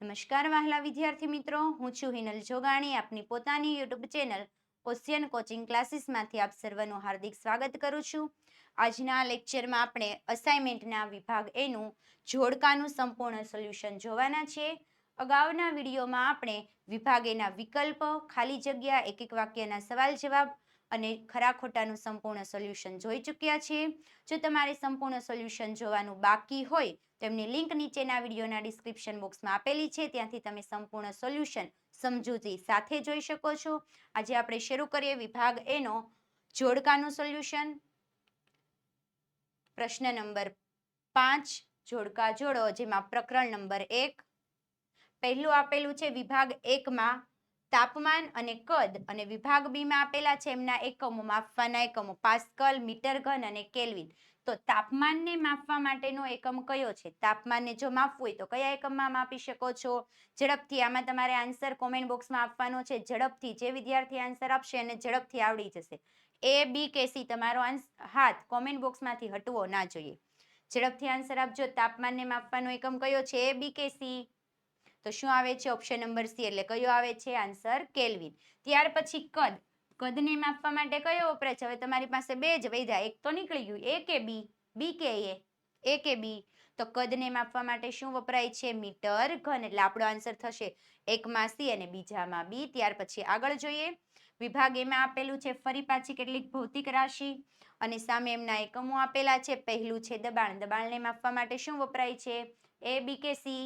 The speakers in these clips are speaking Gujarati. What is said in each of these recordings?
નમસ્કાર વહાલા વિદ્યાર્થી મિત્રો. હું છું હિનલ જોગાણી. આપની પોતાની યુટ્યુબ ચેનલ ઓશિયન કોચિંગ ક્લાસીસમાંથી આપ સર્વનું હાર્દિક સ્વાગત કરું છું. આજના લેક્ચરમાં આપણે અસાઇનમેન્ટના વિભાગ એનું જોડકાનું સંપૂર્ણ સોલ્યુશન જોવાના છીએ અગાઉના વિડીયોમાં આપણે વિભાગ એના વિકલ્પ, ખાલી જગ્યા એક એક વાક્યના સવાલ જવાબ અને ખરા ખોટાનું સંપૂર્ણ સોલ્યુશન જોઈ ચૂક્યા છીએ. જો તમારે સંપૂર્ણ સોલ્યુશન જોવાનું બાકી હોય, તો એમની લિંક નીચેના વિડીયોના ડિસ્ક્રિપ્શન બોક્સમાં આપેલી છે. ત્યાંથી તમે સંપૂર્ણ સોલ્યુશન સમજૂતી સાથે જોઈ શકો છો. આજે આપણે શરૂ કરીએ વિભાગ એનો જોડકાનું સોલ્યુશન. પ્રશ્ન નંબર પાંચ, જોડકા જોડો, જેમાં પ્રકરણ નંબર એક. પહેલું આપેલું છે વિભાગ એકમાં તાપમાન અને કદ અને વિભાગ બીમાં આપેલા છે એમના એકમો, માપવાના એકમો, પાસ્કલ, મીટર ઘન અને કેલ્વિન. તો તાપમાનને માપવા માટેનો એકમ કયો છે? તાપમાનને જો માપવું હોય તો કયા એકમમાં માપી શકો છો? ઝડપથી આમાં તમારે આન્સર કોમેન્ટ બોક્સમાં આપવાનો છે. ઝડપથી જે વિદ્યાર્થી આન્સર આપશે એને ઝડપથી આવડી જશે. એ બી કે સી તમારો હાથ કોમેન્ટ બોક્સમાંથી હટવો ના જોઈએ. ઝડપથી આન્સર આપજો. તાપમાનને માપવાનો એકમ કયો છે? એ બી કે સી તો શું આવે છે? ઓપ્શન નંબર સી એટલે કયો આવે છે? આન્સર કેલ્વિન ત્યાર પછી કદ. કદને માપવા માટે કયો વપરાય છે? હવે તમારી પાસે બે જ વૈધા. એક તો નીકળી ગયું. એ કે બી બી કે એ એ કે બી તો કદને માપવા માટે શું વપરાય છે? મીટર ઘન. એટલે આપણો આન્સર થશે એકમાં સી અને બીજામાં બી ત્યાર પછી આગળ જોઈએ. વિભાગ એમાં આપેલું છે ફરી પાછી કેટલીક ભૌતિક રાશિ અને સામે એમના એકમો આપેલા છે. પહેલું છે દબાણ. દબાણને માપવા માટે શું વપરાય છે? એ બી કે સી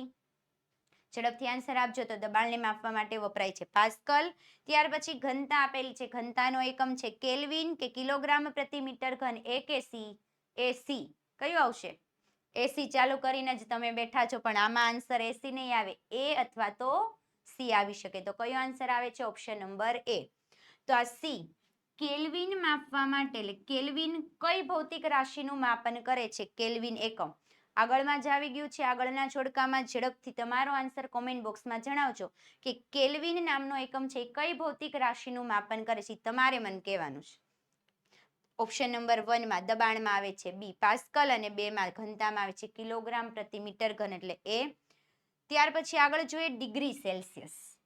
ઝડપથી આન્સર આપજો તો દબાણને માપવા માટે વપરાય છે. પાસ્કલ, ત્યાર પછી ઘનતા આપેલી છે. ઘનતાનો એકમ છે કેલ્વિન કે કિલોગ્રામ પ્રતિ મીટર ઘન. એ કે સી એ સી કયું આવશે? એસી ચાલુ કરીને જ તમે બેઠા છો, પણ આમાં આન્સર એસી નહીં આવે. એ અથવા તો સી આવી શકે. તો કયો આન્સર આવે છે? ઓપ્શન નંબર એ તો આ સી કેલ્વિન માપવા માટે, એટલે કેલ્વિન કઈ ભૌતિક રાશિનું માપન કરે છે? કેલ્વિન એકમ. આગળમાં જ આવી ગયું છે. આગળના છોડકામાં ઝડપથી તમારો આન્સર કોમેન્ટ બોક્સમાં જણાવજો કે કેલ્વિન નામનો એકમ છે. કઈ ભૌતિક રાશિનું માપન કરે છે? તમારે મને કહેવાનું છે. ઓપ્શન નંબર વનમાં દબાણમાં આવે છે. બી પાસ્કલ અને બેમાં ઘનતામાં આવે છે. કિલોગ્રામ પ્રતિ મીટર ઘન એટલે એ ત્યાર પછી આગળ જોઈએ ડિગ્રી સેલ્સિયસ.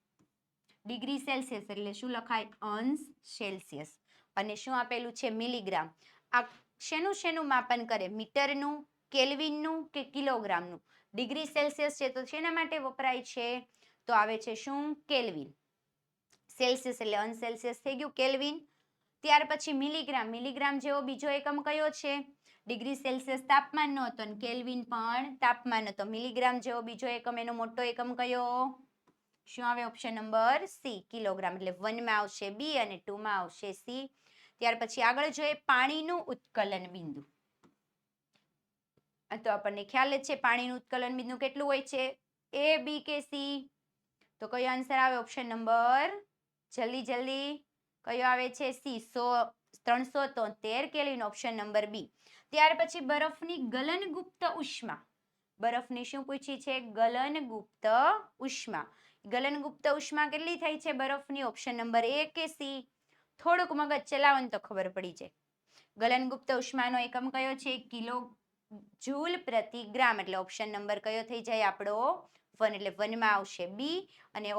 ડિગ્રી સેલ્સિયસ એટલે શું લખાય? અંશ સેલ્સિયસ. અને શું આપેલું છે? મિલીગ્રામ. આ શેનું શેનું માપન કરે? મીટરનું કેલ્વિનનું કે કિલોગ્રામનું? ડિગ્રી સેલ્સિયસ છે તો શેના માટે વપરાય છે? તો આવે છે શું? કેલ્વિન. સેલ્સિયસ એટલે અનસેલ્સિયસ સેલ્સિયસ થઈ ગયું કેલ્વિન. ત્યાર પછી મિલીગ્રામ. મિલીગ્રામ જેવો બીજો એકમ કયો છે? ડિગ્રી સેલ્સિયસ તાપમાનનો હતો અને કેલ્વિન પણ તાપમાન હતો મિલીગ્રામ જેવો બીજો એકમ, એનો મોટો એકમ કયો? શું આવે? Option number C, kilogram. એટલે વનમાં આવશે બી અને ટુમાં આવશે સી. ત્યાર પછી આગળ જોઈએ પાણીનું ઉત્કલન બિંદુ. તો આપણને ખ્યાલ જ છે પાણીનું ઉત્કલન બિંદુ કેટલું હોય છે? એ બી કે સી તો કયો આન્સર આવે? ઓપ્શન નંબર જલ્દી જલ્દી. કયો આવે છે? સી સો, ત્રણસો તોતેર કેલ્વિન ઓપ્શન નંબર બી ત્યાર પછી બરફની ગલનગુપ્ત ઉષ્મા. બરફની શું પૂછી છે? ગલનગુપ્ત ઉષ્મા. ગલનગુપ્ત ઉષ્મા કેટલી થઈ છે બરફની? ઓપ્શન નંબર એ કે સી થોડુંક મગજ ચલાવો તો ખબર પડી જાય. ગલનગુપ્ત ઉષ્માનો એકમ કયો છે? કિલો જૂલ પ્રતિ ગ્રામ એટલે ઓપ્શન નંબર કયો થઈ જાય આપણો વન એટલે વનમાં આવશે બી અને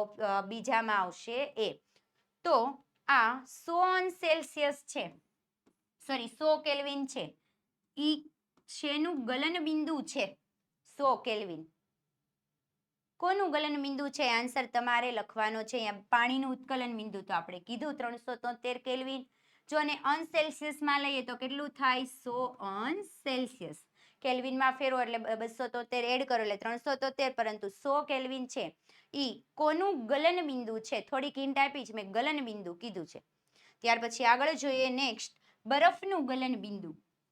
બીજામાં આવશે એ. તો આ સો ઓન સેલ્સિયસ છે. સોરી સો કેલ્વિન છે. ઈ શેનું ગલન બિંદુ છે? સો કેલ્વિન. કોનું ગલન બિંદુ છે? આન્સર તમારે લખવાનો છે. અહીંયા પાણીનું ઉત્કલન બિંદુ તો આપણે કીધું, ત્રણસો તોતેર કેલ્વિન. જો અને અનસેલ્સિયસમાં સેલ્સિયસમાં લઈએ તો કેટલું થાય? સો અન સેલ્સિયસ કેલ્વિનમાં ફેરવો એટલે બસો તોતેર એડ કરો એટલે ત્રણસો તોતેર પરંતુ સો કેલ્વિન છે. ઈ કોનું ગલન બિંદુ છે? થોડીક હિન્ટ આપી જ મેં ગલન બિંદુ કીધું છે. ત્યાર પછી આગળ જોઈએ નેક્સ્ટ. બરફનું ગલન બિંદુ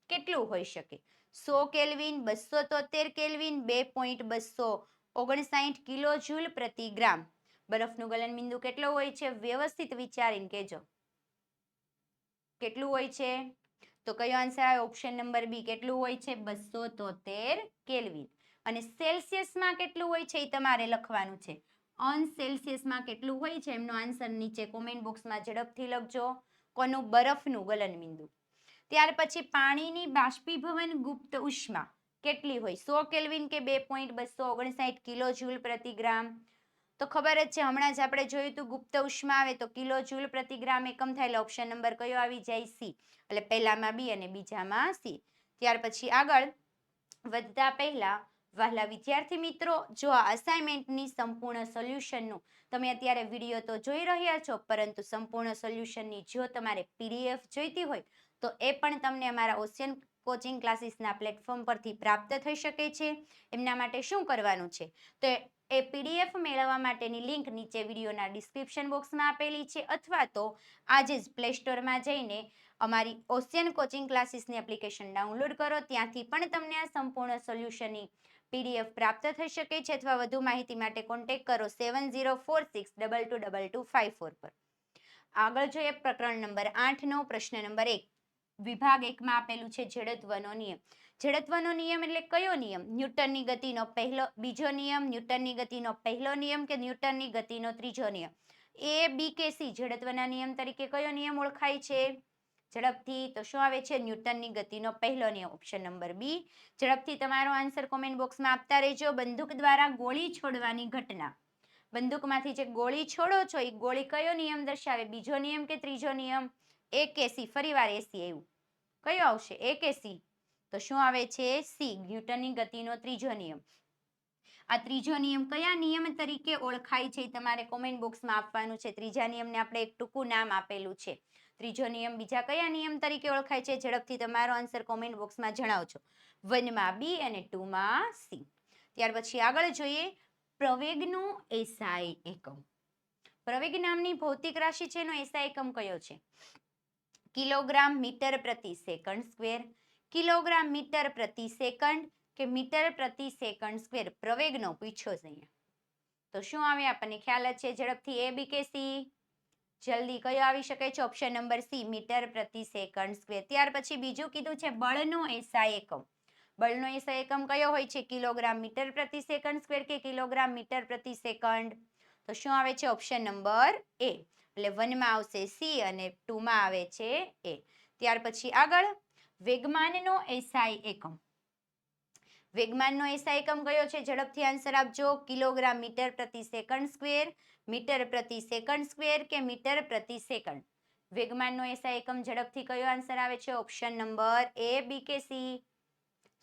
કેટલું હોઈ શકે? સો કેલ્વિન બસો તોતેર કેલ્વિન, બે પોઈન્ટ બસો ઓગણસાઠ કિલો જૂલ પ્રતિ ગ્રામ. બરફનું ગલન બિંદુ કેટલું હોય છે? વ્યવસ્થિત વિચારીને કહેજો. કેટલું હોય છે? તો કયો આન્સર આવે? ઓપ્શન નંબર બી કેટલું હોય છે? બસો તોતેર કેલ્વિન. અને સેલ્સિયસમાં કેટલું હોય છે? એ તમારે લખવાનું છે. ઓન સેલ્સિયસમાં કેટલું હોય છે? એમનો આન્સર નીચે કોમેન્ટ બોક્સમાં ઝડપથી લખજો. કોનું બરફનું ગલન બિંદુ. ત્યાર પછી પાણીની બાષ્પીભવન ગુપ્ત ઉષ્મા કેટલી હોય? સો કેલ્વિન કે બે પોઈન્ટ બસો ઓગણસાઠ કિલો જૂલ પ્રતિ ગ્રામ. તો ખબર જ છે, હમણાં જ આપણે જોયું હતું ગુપ્ત ઉષ્મા આવે તો કિલો જૂલ પ્રતિ ગ્રામ એકમ થાય, એટલે ઓપ્શન નંબર કયો આવી જાય? સી. એટલે પહેલામાં બી અને બીજામાં સી. ત્યાર પછી આગળ વધતા પહેલા વહાલા વિદ્યાર્થી મિત્રો, જો આ અસાઇનમેન્ટની સંપૂર્ણ સોલ્યુશનનું તમે અત્યારે વીડિયો તો જોઈ રહ્યા છો, પરંતુ સંપૂર્ણ સોલ્યુશનની જો તમારે પીડીએફ જોઈતી હોય, તો એ પણ તમને અમારા ઓશિયન કોચિંગ ક્લાસીસના પ્લેટફોર્મ પરથી પ્રાપ્ત થઈ શકે છે. એમના માટે શું કરવાનું છે? તો એ પીડીએફ મેળવવા માટેની લિંક નીચે વિડીયોના ડિસ્ક્રિપ્શન બોક્સમાં આપેલી છે અથવા તો આજે જ પ્લે સ્ટોરમાં જઈને અમારી ઓશિયન કોચિંગ ક્લાસીસની એપ્લિકેશન ડાઉનલોડ કરો. ત્યાંથી પણ તમને આ સંપૂર્ણ સોલ્યુશનની પીડીએફ પ્રાપ્ત થઈ શકે છે અથવા વધુ માહિતી માટે કોન્ટેક્ટ કરો seven zero four six double two double two five four પર. આગળ જોઈએ પ્રકરણ નંબર આઠનો પ્રશ્ન નંબર એક. વિભાગ એકમાં આપેલું છે જડત્વનો નિયમ જડત્વનો નિયમ એટલે કયો નિયમ? ન્યૂટનની ગતિનો પહેલો, બીજો નિયમ, ન્યૂટનની ગતિનો પહેલો નિયમ કે ન્યૂટનની ગતિનો ત્રીજો નિયમ? એ બી કે સી જડત્વના નિયમ તરીકે કયો નિયમ ઓળખાય છે? ઝડપથી, તો શું આવે છે? ન્યૂટનની ગતિનો પહેલો નિયમ, ઓપ્શન નંબર બી ઝડપથી તમારો આન્સર કોમેન્ટ બોક્સમાં આપતા રહેજો. બંદૂક દ્વારા ગોળી છોડવાની ઘટના. બંદૂકમાંથી જે ગોળી છોડો છો, એ ગોળી કયો નિયમ દર્શાવે? બીજો નિયમ કે ત્રીજો નિયમ? એ કે સી ફરીવાર એસી એવું કયો આવશે? એ કે તો શું આવે છે? સી, ન્યૂટનની ગતિનો ત્રીજો નિયમ. આ ત્રીજો નિયમ કયા નિયમ તરીકે ઓળખાય છે? તમારે કોમેન્ટ બોક્સમાં આપવાનું છે. ત્રીજા નિયમને આપણે એક ટૂંકું નામ આપેલું છે. ત્રીજો નિયમ બીજા કયા નિયમ તરીકે ઓળખાય છે? ઝડપથી તમારો આન્સર કોમેન્ટ બોક્સમાં જણાવજો. વનમાં બી અને ટુમાં સી. ત્યાર પછી આગળ જોઈએ. પ્રવેગનું એસઆઈ એકમ. પ્રવેગ નામની ભૌતિક રાશિ છે એનો એસઆઈ એકમ કયો છે? કિલોગ્રામ મીટર પ્રતિ સેકન્ડ સ્ક્વેર કિલોગ્રામ મીટર પ્રતિ સેકન્ડ કે મીટર પ્રતિ સેકન્ડ સ્ક્વેર? પ્રવેગનો પૂછ્યો છે અહીંયા. તો શું આવે? આપણને ખ્યાલ જ છે. ઝડપથી એ બી કે સી જલ્દી કયો આવી શકે છે? ઓપ્શન નંબર સી મીટર પ્રતિ સેકન્ડ સ્ક્વેર. ત્યાર પછી બીજું કીધું છે, બળનો એસા એકમ. બળનો એસા એકમ કયો હોય છે? કિલોગ્રામ મીટર પ્રતિ સેકન્ડ સ્ક્વેર કે કિલોગ્રામ મીટર પ્રતિ સેકન્ડ? તો શું આવે છે? ઓપ્શન નંબર એ એટલે વનમાં આવશે સી અને ટુમાં આવે છે એ ત્યાર પછી આગળ વેગમાનનો એસઆઈ એકમ. વેગમાનનો એસઆઈ એકમ કયો છે? ઝડપથી આન્સર આપજો. કિલોગ્રામ મીટર પ્રતિ સેકન્ડ સ્ક્વેર મીટર પ્રતિ સેકન્ડ સ્ક્વેર કે મીટર પ્રતિ સેકન્ડ વેગમાનનો એસઆઈ એકમ ઝડપથી કયો આન્સર આવે છે? ઓપ્શન નંબર એ બી કે સી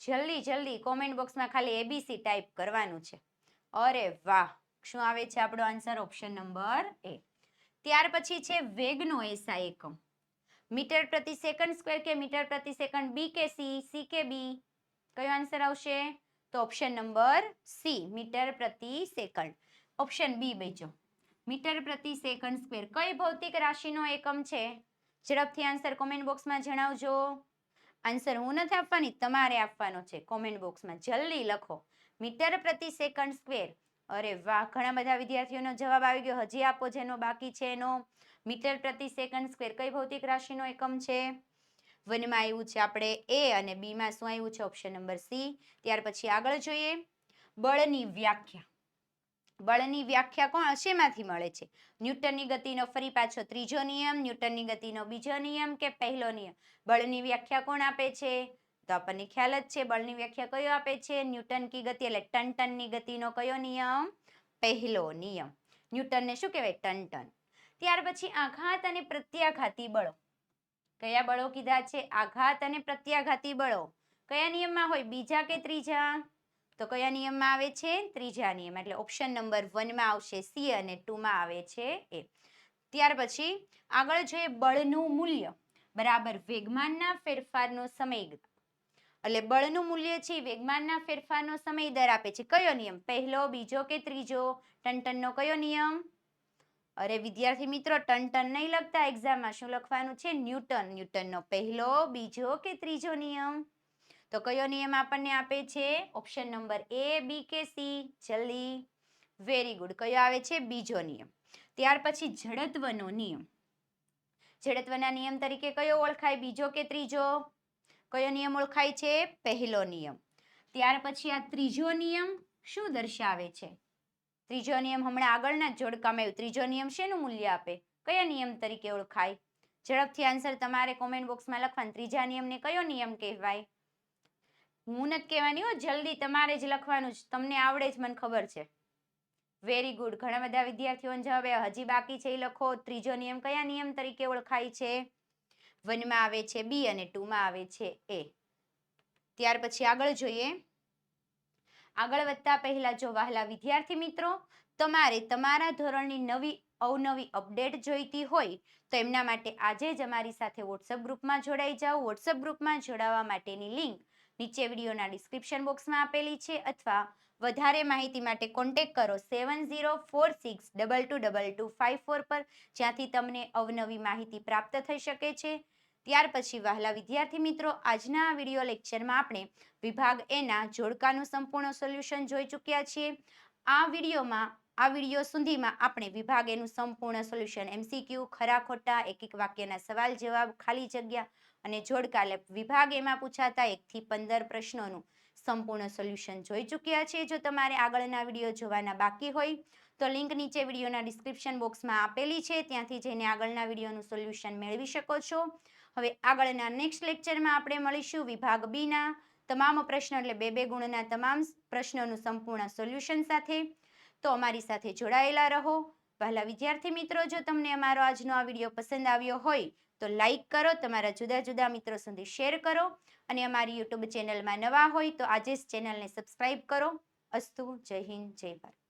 જલ્દી જલ્દી કોમેન્ટ બોક્સમાં ખાલી એબીસી ટાઈપ કરવાનું છે. અરે વાહ! શું આવે છે આપણો આન્સર ઓપ્શન નંબર એ ત્યાર પછી છે વેગનો એસઆઈ એકમ. મીટર પ્રતિ સેકન્ડ સ્ક્વેર કે મીટર પ્રતિ સેકન્ડ બી કે સી સી કે બી કયો આન્સર આવશે? તો ઓપ્શન નંબર સી મીટર પ્રતિ સેકન્ડ. ઓપ્શન બી બેચો મીટર પ્રતિ સેકન્ડ સ્ક્વેર કઈ ભૌતિક રાશિનો એકમ છે? ઝડપથી આન્સર કોમેન્ટ બોક્સમાં જણાવજો. આન્સર હું નથી આપવાની, તમારે આપવાનો છે. કોમેન્ટ બોક્સમાં જલ્દી લખો. મીટર પ્રતિ સેકન્ડ સ્ક્વેર. અરે વાહ, ઘણા બધા વિદ્યાર્થીઓનો જવાબ આવી ગયો. હજી આપો જેનો બાકી છે એનો. મીટર પ્રતિ સેકન્ડ સ્ક્વેર કઈ ભૌતિક રાશિનો એકમ છે? વનમાં આવ્યું છે આપણે એ અને બીમાં શું આવ્યું છે? Option number C. ત્યાર પછી આગળ જોઈએ. બળની વ્યાખ્યા. બળની વ્યાખ્યા કોણ? શેમાંથી મળે છે? ન્યૂટનની ગતિનો ફરી પાછો ત્રીજો નિયમ, ન્યૂટનની ગતિનો બીજો નિયમ કે પહેલો નિયમ? બળની વ્યાખ્યા કોણ આપે છે? તો આપણને ખ્યાલ જ છે, બળની વ્યાખ્યા કયો આપે છે? ન્યૂટન કી ગતિ એટલે ટન ટનની ગતિનો કયો નિયમ? પહેલો નિયમ. ન્યૂટનને શું કહેવાય? ટન ટન. ત્યાર પછી આઘાત અને પ્રત્યાઘાતી બળો. કયા બળો કીધા છે? આઘાત અને પ્રત્યાઘાતી બળો. કયા નિયમમાં હોય? બીજા કે ત્રીજા? તો કયા નિયમમાં આવે છે? ત્રીજા નિયમ. એટલે ઓપ્શન નંબર વનમાં આવશે સી અને ટુમાં આવે છે એ ત્યાર પછી આગળ જોઈએ બળનું મૂલ્ય. બરાબર, વેગમાનના ફેરફારનો સમય એટલે બળનું મૂલ્ય છે વેગમાનના ફેરફારનો સમય દર આપે છે. કયો નિયમ? પહેલો, બીજો કે ત્રીજો? ટન ટનનો કયો નિયમ? અરે વિદ્યાર્થી મિત્રો, ટન ટન નહીં લખતા એક્ઝામમાં શું લખવાનું છે? ન્યૂટન. ન્યૂટનનો પહેલો, બીજો કે ત્રીજો નિયમ? તો કયો નિયમ આપણને આપે છે? ઓપ્શન નંબર એ, બી કે સી. જલ્દી. વેરી ગુડ કયો આવે છે? બીજો નિયમ. ત્યાર પછી જડત્વનો નિયમ. જડત્વના નિયમ તરીકે કયો ઓળખાય? બીજો કે ત્રીજો? કયો નિયમ ઓળખાય છે? પહેલો નિયમ. ત્યાર પછી આ ત્રીજો નિયમ શું દર્શાવે છે? ત્રીજો નિયમ હમણાં આગળના જોડકામાં આવ્યું. ત્રીજો નિયમ શેનું મૂલ્ય આપે? કયા નિયમ તરીકે ઓળખાય? ઝડપથી આન્સર તમારે કોમેન્ટ બોક્સમાં લખવાનું. ત્રીજા નિયમને કયો નિયમ કહેવાય? હું નથી કહેવાની હો, જલ્દી તમારે જ લખવાનું છે. તમને આવડે જ, મને ખબર છે. વેરી ગુડ ઘણા બધા વિદ્યાર્થીઓને જવાબ હજી બાકી છે, એ લખો. ત્રીજો નિયમ કયા નિયમ તરીકે ઓળખાય છે? વનમાં આવે છે બી અને ટુમાં આવે છે એ. ત્યાર પછી આગળ જોઈએ. આગળ વધતા પહેલા જો વહાલા વિદ્યાર્થી મિત્રો, તમારે તમારા ધોરણની નવી, અવનવી અપડેટ જોઈતી હોય, તો એમના માટે આજે જ અમારી સાથે વોટ્સઅપ ગ્રુપમાં જોડાઈ જાઓ. વોટ્સઅપ ગ્રુપમાં જોડાવા માટેની લિંક નીચે વિડીયોના ડિસ્ક્રિપ્શન બોક્સમાં આપેલી છે અથવા વધારે માહિતી માટે કોન્ટેક કરો seven zero four six double two double two five four પર, જ્યાંથી તમને અવનવી માહિતી પ્રાપ્ત થઈ શકે છે. ત્યાર પછી વહાલા વિદ્યાર્થી મિત્રો, આજના આ વીડિયો લેક્ચરમાં આપણે વિભાગ એના જોડકાનું સંપૂર્ણ સોલ્યુશન જોઈ ચૂક્યા છીએ. આ વિડીયોમાં, આ વીડિયો સુધીમાં આપણે વિભાગ એનું સંપૂર્ણ સોલ્યુશન, એમસીક્યુ, ખરા ખોટા એક એક વાક્યના સવાલ જવાબ, ખાલી જગ્યા અને જોડકા લેપ વિભાગ એમાં પૂછાતા એકથી પંદર પ્રશ્નોનું સંપૂર્ણ સોલ્યુશન જોઈ ચૂક્યા છે જો તમારે આગળના વીડિયો જોવાના બાકી હોય, તો લિંક નીચે વિડીયોના ડિસ્ક્રિપ્શન બોક્સમાં આપેલી છે. ત્યાંથી જઈને આગળના વિડીયોનું સોલ્યુશન મેળવી શકો છો. હવે આગળના નેક્સ્ટ લેક્ચરમાં આપણે મળીશું વિભાગ બીના તમામ પ્રશ્નો એટલે બે બે ગુણના તમામ પ્રશ્નોનું સંપૂર્ણ સોલ્યુશન સાથે. તો અમારી સાથે જોડાયેલા રહો. પહેલા વિદ્યાર્થી મિત્રો, જો તમને અમારો આજનો આ વીડિયો પસંદ આવ્યો હોય, તો લાઈક કરો, તમારા જુદા જુદા મિત્રો સુધી શેર કરો અને અમારી યુટ્યુબ ચેનલમાં નવા હોય તો આજે જ ચેનલને સબસ્ક્રાઇબ કરો. અસ્તુ, જય હિન્દ, જય ભારત.